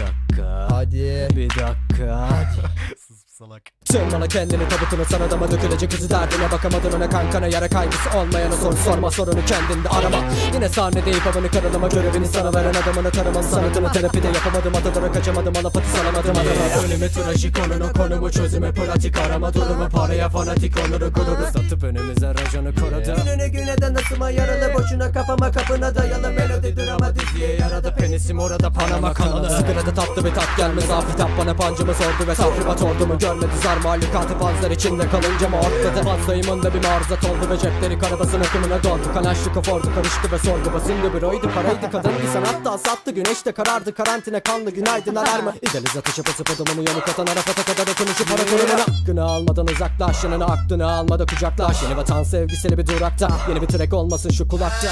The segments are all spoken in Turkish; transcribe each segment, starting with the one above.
dakika. Hadi. Bir dakika. Hadi. Sus salak. Sen bana kendini tabutunu sana adama dökülecek izi derdine bakamadın. Ona kankana yara kaygısı olmayana sor sorma sorunu kendinde arama. Yine sahne deyip avını karalama görevini sana veren adamını taramanın sanatını terapide yapamadım atalara kaçamadım alapatı salamadım. Adama yeah. Önüme trajik onunu konu bu çözüme pratik arama. Durumu paraya fanatik onuru gururu Satıp önümüze rajanı koradı Gününe güne de nasıma yaralı boşuna kafama kapına dayalı. Melodi drama diziye yaradı penisim orada Panama kanalı. Sigarada tatlı bir tat gelmez. Afitap bana pancımı sordu ve tahribat ordumu görmedi? Zar mahlukatı fazlar içinde kalınca mı ortada Fazlayımın da bir maruzat oldu ve cepleri karabasın akımına doldu. Kalaşlık fordu karıştı ve sorgu basındı büroydu paraydı kadındı sanatta sattı. Güneş de karardı karantina kanlı. Günaydın alarmı. İdeliz ateşe basıp adamımı yamuk atan Arafat'a kadar okunuşu para kurumuna Hakkını almadan uzaklaş yanına aklını almadan kucaklaş Yeni vatan sevgiseli bir durakta. Yeni bir trek olmasın şu kulakta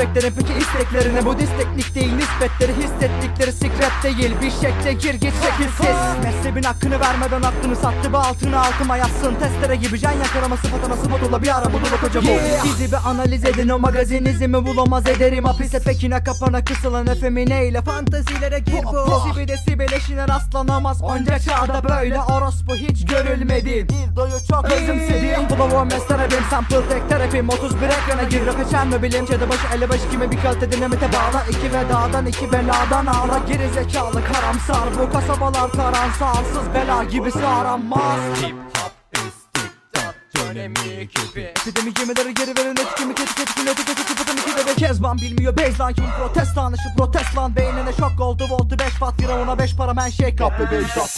Yeah Respektlerin peki isteklerine bu disteklik değil Nispetleri hissettikleri sikret değil. Bir şekle gir git şekilsiz Mezhebin hakkını vermeden aklını sattı ve altını altıma yazsın. Testere gibi can yakarama sıfatına sıfat ola bir ara bulur koca bu Sizi bir analiz edin o magazinizmi bulamaz ederim. Hapise pekine kapana kısılan efemine ile Fantazilere gir bu. Desibi desibel eşine rastlanamaz. Onca çağda böyle orospu hiç görülmedi. Dildoyu çok özümsedim Flow mesterabim sample tek terapim 31 ekrana gir kaçar mı bilim. Çede başı ele başı kime bir kalite dinamite bağla. İki vedadan iki beladan ağla. Geri zekalı karamsar. Bu kasabalar karansarsız bela gibisi aranmaz. Hip hop istikdat dönemi gibi. Epidemi gemileri geri verin etikimi keti keti kime etiketi tıpıtın iki de Kezban bilmiyor. Baseline kim? Protestan ışık protest lan. Beynine şok oldu. Voltu 5 watt Firavuna 5 para. Men şey kaplı 5 shot